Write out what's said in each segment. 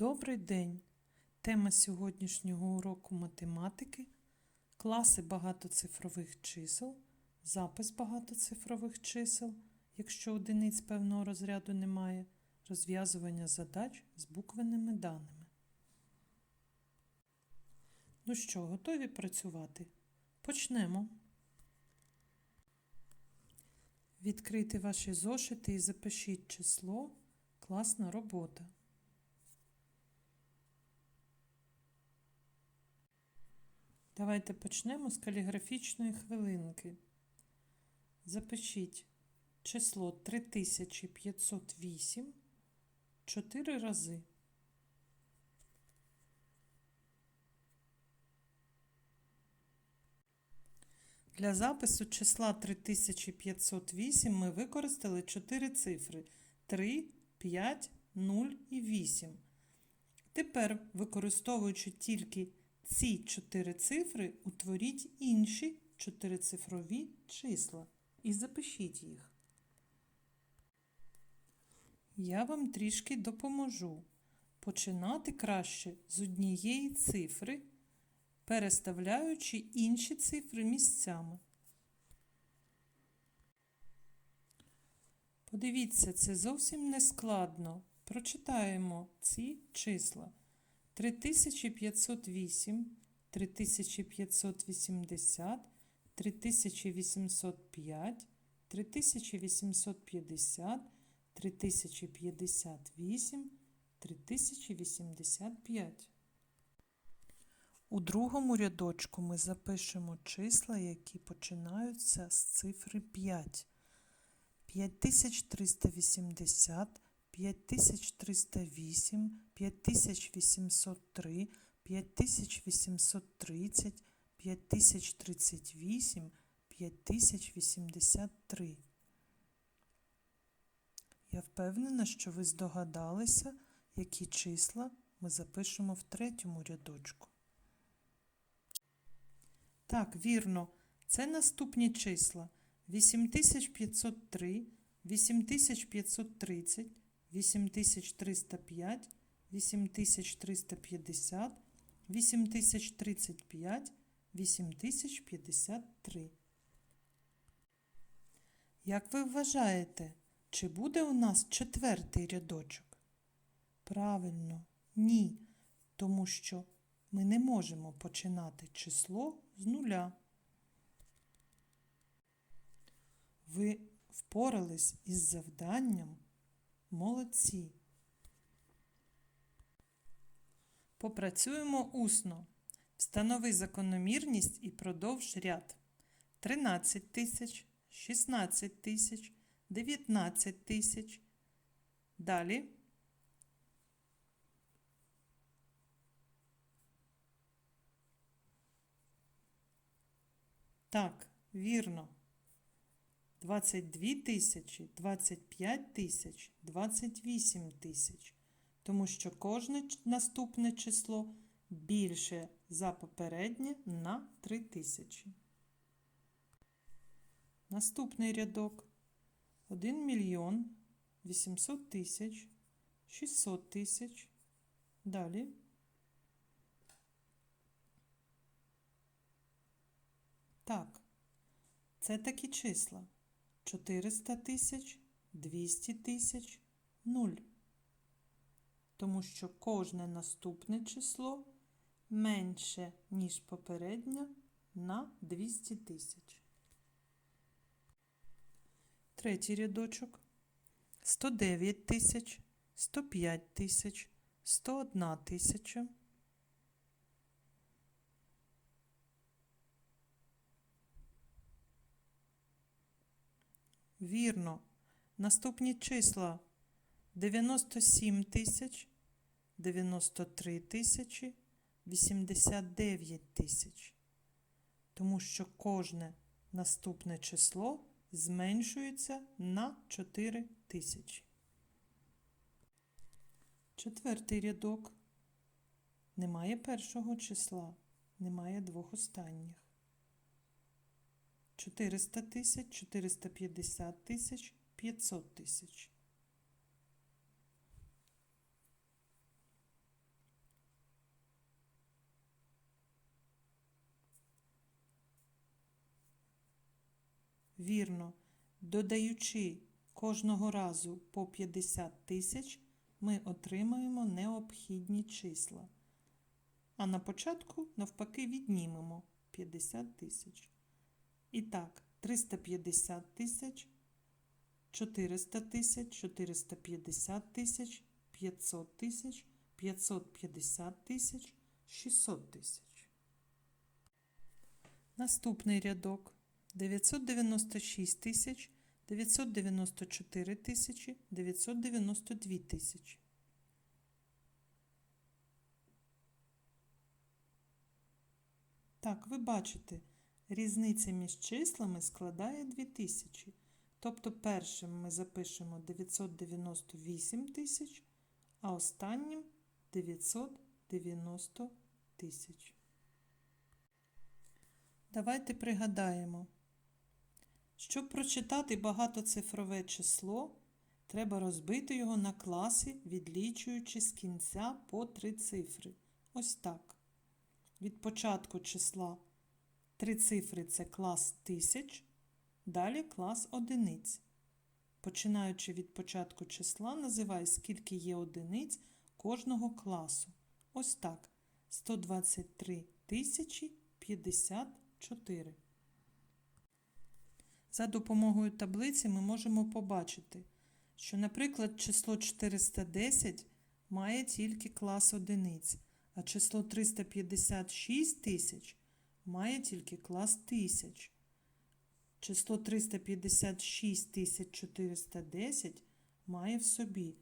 Добрий день! Тема сьогоднішнього уроку математики класи багатоцифрових чисел, запис багатоцифрових чисел, якщо одиниць певного розряду немає, розв'язування задач з буквенними даними. Ну що, готові працювати? Почнемо. Відкрийте ваші зошити і запишіть число. Класна робота. Давайте почнемо з каліграфічної хвилинки. Запишіть число 3508 4 рази. Для запису числа 3508 ми використали 4 цифри 3, 5, 0 і 8. Тепер, використовуючи тільки ці 4 цифри, утворіть інші чотирицифрові числа і запишіть їх. Я вам трішки допоможу. Починати краще з однієї цифри, переставляючи інші цифри місцями. Подивіться, це зовсім не складно. Прочитаємо ці числа. 3508, 3580, 3805, 3850, 3058, 3085. У другому рядочку ми запишемо числа, які починаються з цифри 5. 5380, 5308, 5803, 5830, 5038, 5083. Я впевнена, що ви здогадалися, які числа ми запишемо в третьому рядочку. Так, вірно, це наступні числа 8503, 8530, 8305, 8350, 8035, 8053. Як ви вважаєте, чи буде у нас четвертий рядочок? Правильно, ні, тому що ми не можемо починати число з нуля. Ви впорались із завданням молодці. Попрацюємо усно. Встанови закономірність і продовж ряд. 13 тисяч, 16 тисяч, 19 тисяч. Далі. Так, вірно. 22 тисячі, 25 тисяч, 28 тисяч. Тому що кожне наступне число більше за попереднє на 3 тисячі. Наступний рядок 1 мільйон 800 тисяч, 600 тисяч. Далі. Так, це такі числа. 400 тисяч, 200 тисяч, 0. Тому що кожне наступне число менше, ніж попереднє на 200 тисяч. Третій рядочок 109 тисяч, 105 тисяч, 101 тисяча. Вірно. Наступні числа 97 тисяч, 93 тисячі, 89 тисяч. Тому що кожне наступне число зменшується на 4 тисячі. Четвертий рядок. Немає першого числа, немає двох останніх. 400 тисяч, 450 тисяч, 500 тисяч. Вірно, додаючи кожного разу по 50 тисяч, ми отримаємо необхідні числа. А на початку, навпаки, віднімемо 50 тисяч. І так, 350 тисяч, 400 тисяч, 450 тисяч, 500 тисяч, 550 тисяч, 600 тисяч. Наступний рядок 996 тисяч, 994 тисячі, 992 тисячі. Так, ви бачите, різниця між числами складає 2000. Тобто першим ми запишемо 998 тисяч, а останнім 990 тисяч. Давайте пригадаємо. Щоб прочитати багатоцифрове число, треба розбити його на класи, відлічуючи з кінця по три цифри. Ось так. Від початку числа три цифри це клас тисяч, далі клас одиниць. Починаючи від початку числа, називай, скільки є одиниць кожного класу. Ось так. 123 тисячі 54. За допомогою таблиці ми можемо побачити, що, наприклад, число 410 має тільки клас одиниць, а число 356 тисяч має тільки клас тисяч. Число 356 тисяч 410 має в собі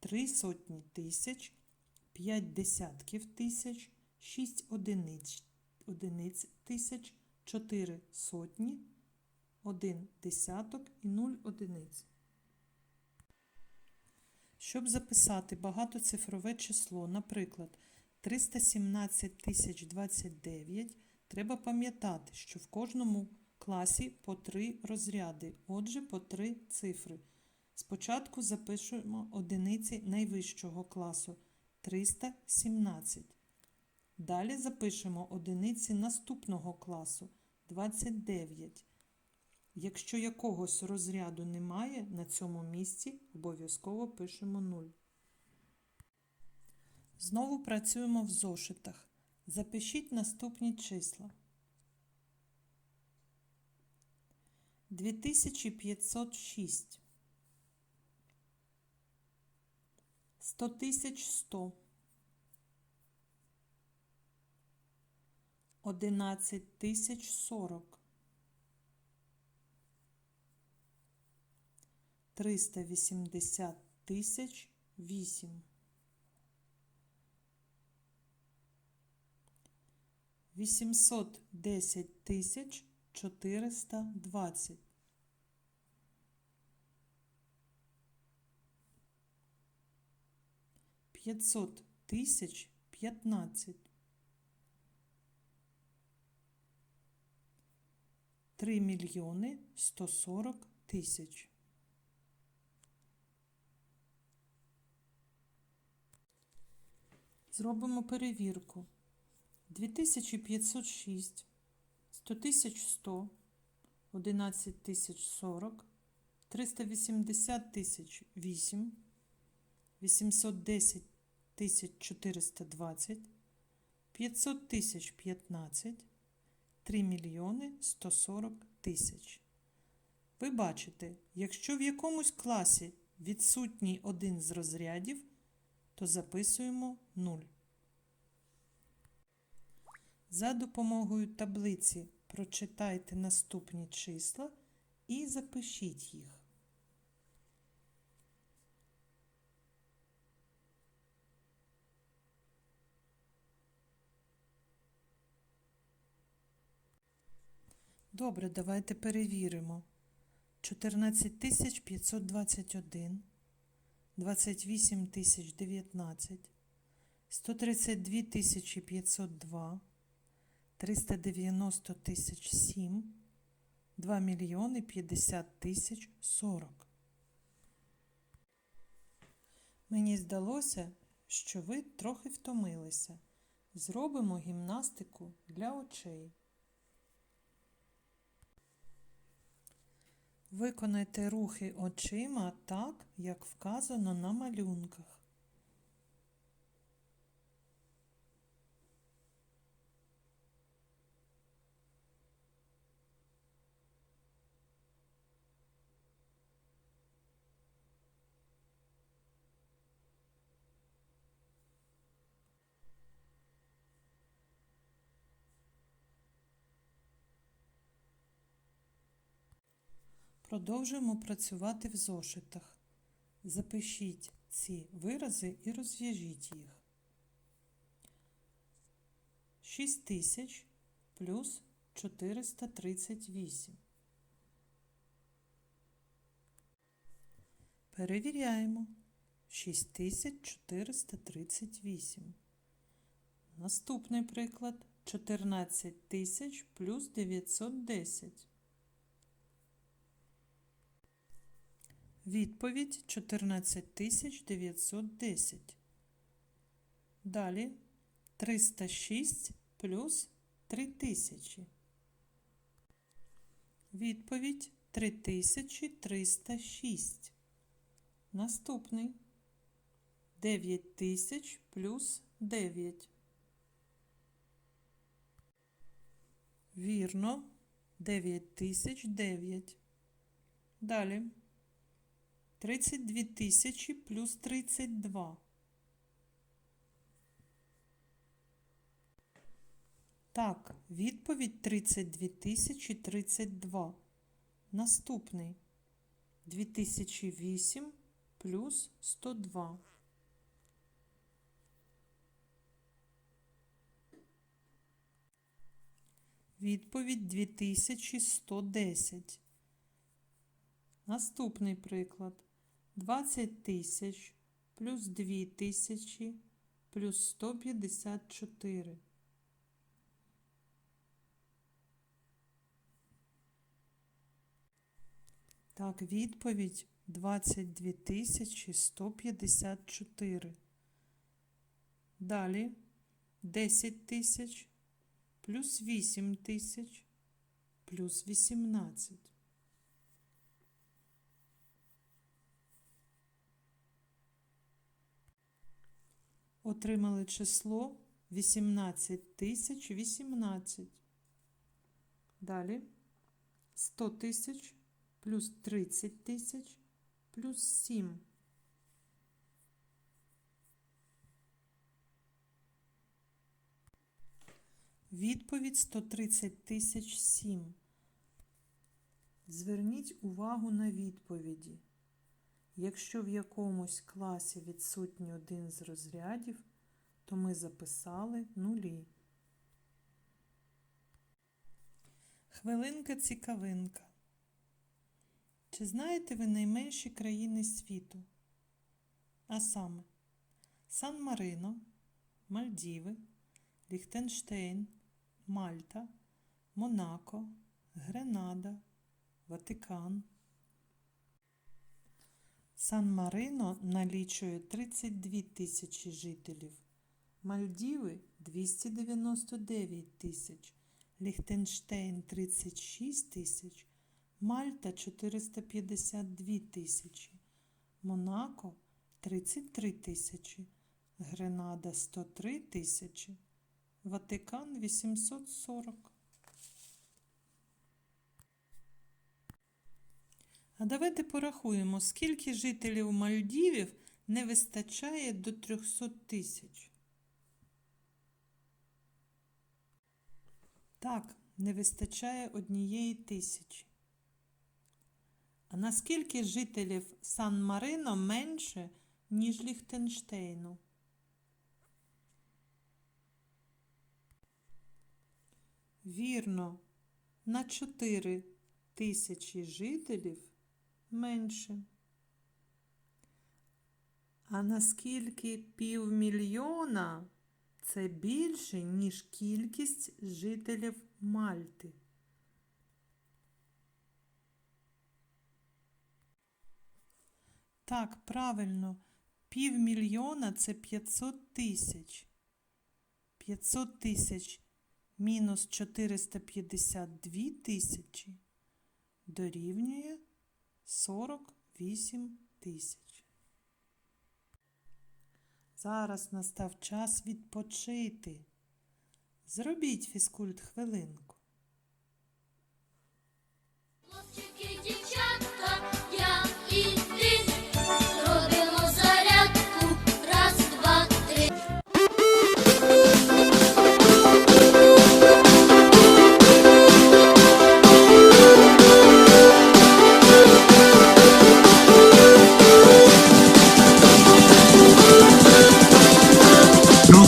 3 сотні тисяч, 5 десятків тисяч, 6 одиниць, одиниць тисяч, 4 сотні, 1 десяток і 0 одиниць. Щоб записати багатоцифрове число, наприклад, 317 тисяч 29, треба пам'ятати, що в кожному класі по 3 розряди, отже, по 3 цифри. Спочатку запишемо одиниці найвищого класу 317. Далі запишемо одиниці наступного класу 29. Якщо якогось розряду немає, на цьому місці обов'язково пишемо 0. Знову працюємо в зошитах. Запишіть наступні числа. 2506. 10100. 11040 380 тисяч 8 810 тисяч 420 500 тисяч 15 3 мільйони 140 тисяч. Зробимо перевірку. 2506, 100 тисяч 100, 11 тисяч 40, 380 тисяч 8, 810 тисяч 420, 500 тисяч 15, 3 мільйони 140 тисяч. Ви бачите, якщо в якомусь класі відсутній один з розрядів, то записуємо 0. За допомогою таблиці прочитайте наступні числа і запишіть їх. Добре, давайте перевіримо. 14 521, 28 019, 132 502, 390 тисяч 7, 2 мільйони 50 тисяч 40. Мені здалося, що ви трохи втомилися. Зробимо гімнастику для очей. Виконайте рухи очима так, як вказано на малюнках. Продовжуємо працювати в зошитах. Запишіть ці вирази і розв'яжіть їх. 6000 плюс 438. Перевіряємо. 6438. Наступний приклад 14000 плюс 910. Відповідь 14910. Далі 306 плюс 3000. Відповідь 3306. Наступний 9000 плюс 9. Вірно. 9009. Далі. 32 тисячі плюс 32. Так, відповідь 32 тисячі 32. Наступний 2008 плюс 102. Відповідь 2110. Наступний приклад. 20 тисяч плюс 2 тисячі плюс 154. Так, відповідь 22 тисячі 154. Далі 10 тисяч плюс 8 тисяч плюс 18. Отримали число 18 тисяч 18. Далі 100 тисяч плюс 30 тисяч плюс 7. Відповідь 130 тисяч 7. Зверніть увагу на відповіді. Якщо в якомусь класі відсутній один з розрядів, то ми записали нулі. Хвилинка цікавинка. Чи знаєте ви найменші країни світу? А саме Сан-Марино, Мальдіви, Ліхтенштейн, Мальта, Монако, Гренада, Ватикан. Сан-Марино налічує 32 тисячі жителів, Мальдіви 299 тисяч, Ліхтенштейн 36 тисяч, Мальта 452 тисячі, Монако 33 тисячі, Гренада 103 тисячі, Ватикан 840. А давайте порахуємо, скільки жителів Мальдівів не вистачає до 300 тисяч. Так, не вистачає однієї тисячі. А наскільки жителів Сан-Марино менше, ніж Ліхтенштейну? Вірно, на 4 тисячі жителів менше. А наскільки півмільйона це більше, ніж кількість жителів Мальти? Так, правильно, півмільйона це 500 тисяч. 500 тисяч мінус 452 тисячі дорівнює 48 тисяч. Зараз настав час відпочити. Зробіть фізкульт хвилинку. Хлопчики,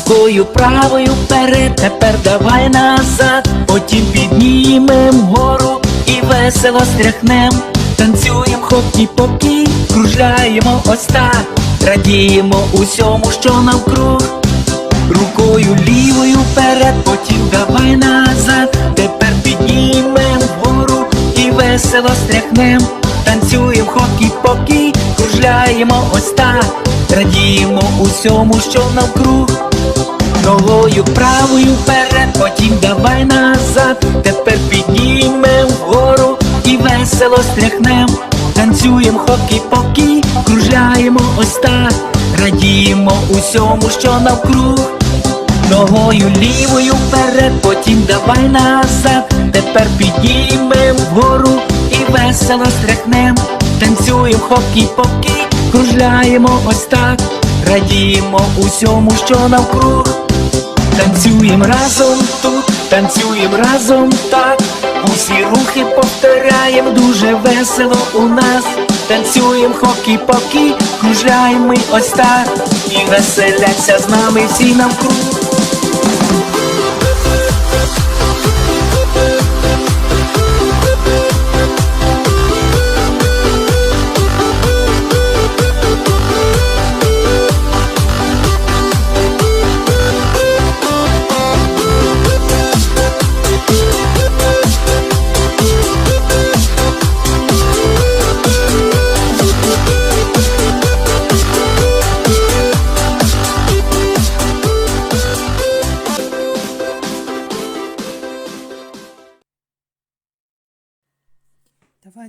Рукою правою вперед, тепер давай назад, потім піднімем вгору і весело стряхнем, танцюєм хокі покі, кружляємо ось так, радіємо усьому, що навкруг. Рукою лівою вперед, потім давай назад, тепер піднімем вгору і весело стряхнем, танцюєм хокі покі, кружляємо ось так, радіємо усьому, що навкруг. Ногою правою вперед, потім давай назад, тепер піднімем вгору і весело стряхнем, танцюєм хокі-покі, кружляємо ось так, радіємо усьому, що навкруг. Ногою лівою вперед, потім давай назад, тепер піднімем вгору і весело стряхнем, танцюєм хокі-покі, кружляємо ось так, радіємо усьому, що навкруг. Танцюєм разом тут, танцюєм разом так. Усі рухи повторяєм дуже весело у нас. Танцюєм хокі-покі, кружляєм ми ось так. І веселяться з нами всі навкруг.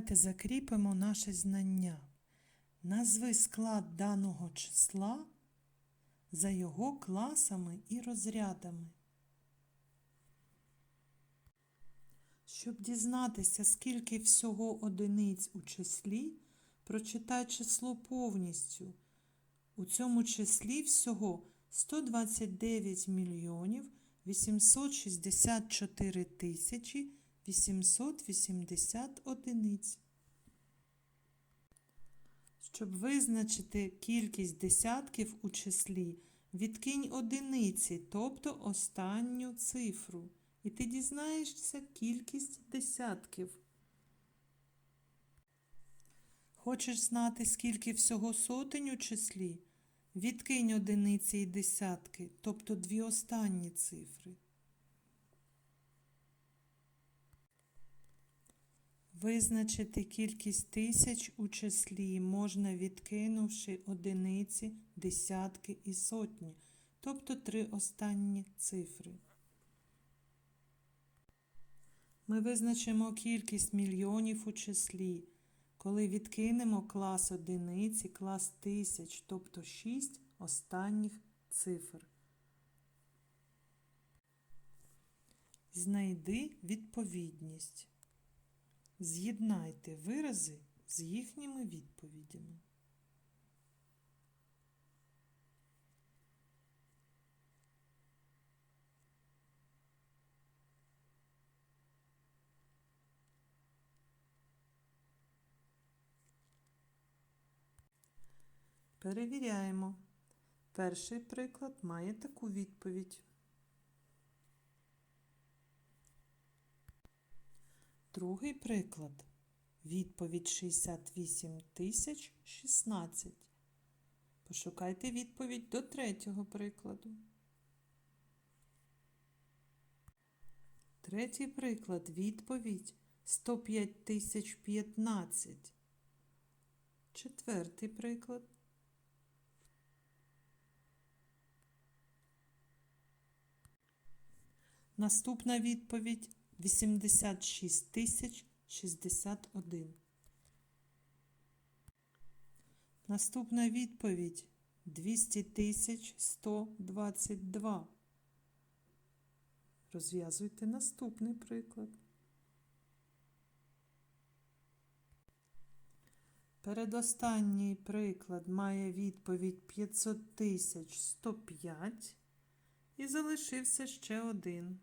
Давайте закріпимо наше знання. Назви склад даного числа за його класами і розрядами. Щоб дізнатися, скільки всього одиниць у числі, прочитай число повністю. У цьому числі всього 129 мільйонів 864 тисячі 880 одиниць. Щоб визначити кількість десятків у числі, відкинь одиниці, тобто останню цифру, і ти дізнаєшся кількість десятків. Хочеш знати, скільки всього сотень у числі? Відкинь одиниці і десятки, тобто дві останні цифри. Визначити кількість тисяч у числі можна відкинувши одиниці, десятки і сотні, тобто три останні цифри. Ми визначимо кількість мільйонів у числі, коли відкинемо клас одиниці, клас тисяч, тобто 6 останніх цифр. Знайди відповідність. З'єднайте вирази з їхніми відповідями. Перевіряємо. Перший приклад має таку відповідь. Другий приклад. Відповідь 68 тисяч 16. Пошукайте відповідь до третього прикладу. Третій приклад. Відповідь 105 тисяч 15. Четвертий приклад. Наступна відповідь 86 тисяч 61. Наступна відповідь 200 тисяч 122. Розв'язуйте наступний приклад. Передостанній приклад має відповідь 500 тисяч 105 і залишився ще один.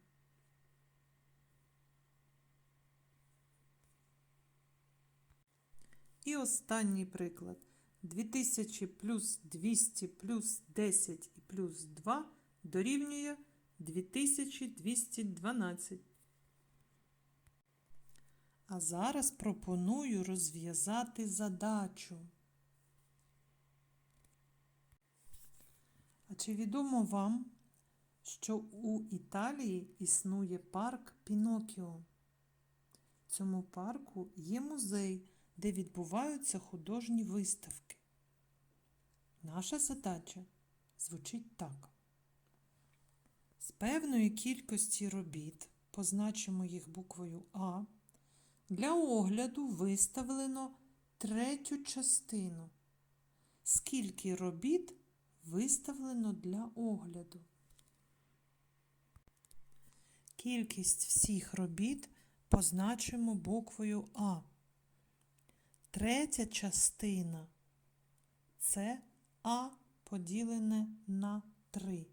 І останній приклад. 2000 плюс 200 плюс 10 і плюс 2 дорівнює 2212. А зараз пропоную розв'язати задачу. А чи відомо вам, що у Італії існує парк Пінокіо? В цьому парку є музей, де відбуваються художні виставки. Наша задача звучить так. З певної кількості робіт, позначимо їх буквою А, для огляду виставлено третю частину. Скільки робіт виставлено для огляду? Кількість всіх робіт позначимо буквою А. Третя частина це А поділене на 3.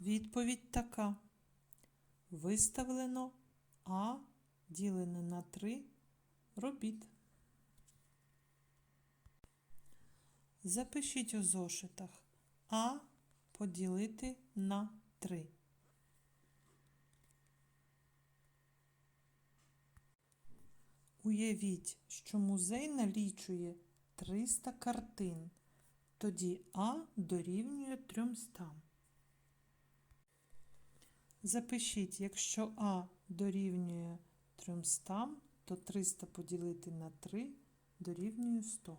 Відповідь така. Виставлено А ділене на 3 робіт. Запишіть у зошитах А поділити на 3. Уявіть, що музей налічує 300 картин. Тоді А дорівнює 300. Запишіть, якщо А дорівнює 300, то 300 поділити на 3 дорівнює 100.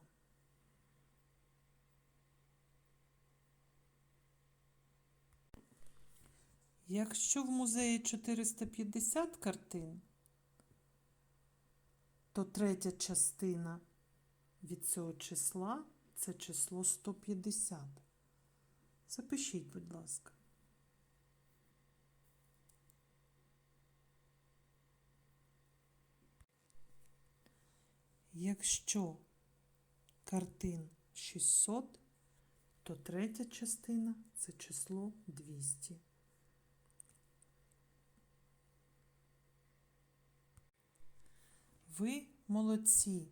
Якщо в музеї 450 картин, то третя частина від цього числа це число 150. Запишіть, будь ласка. Якщо картин 600, то третя частина це число 200. Ви молодці.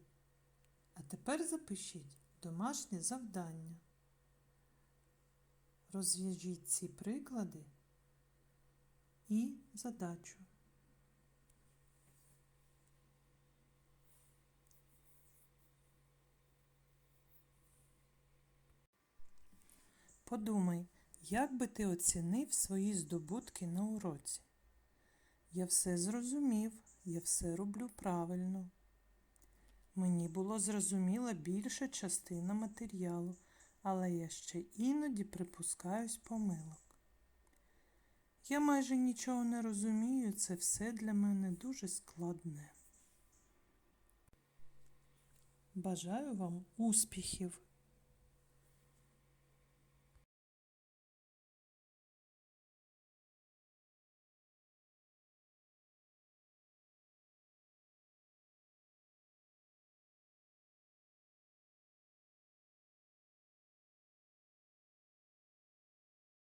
А тепер запишіть домашнє завдання. Розв'яжіть ці приклади і задачу. Подумай, як би ти оцінив свої здобутки на уроці? Я все зрозумів, я все роблю правильно. Мені було зрозуміла більша частина матеріалу, але я ще іноді припускаюсь помилок. Я майже нічого не розумію, це все для мене дуже складне. Бажаю вам успіхів!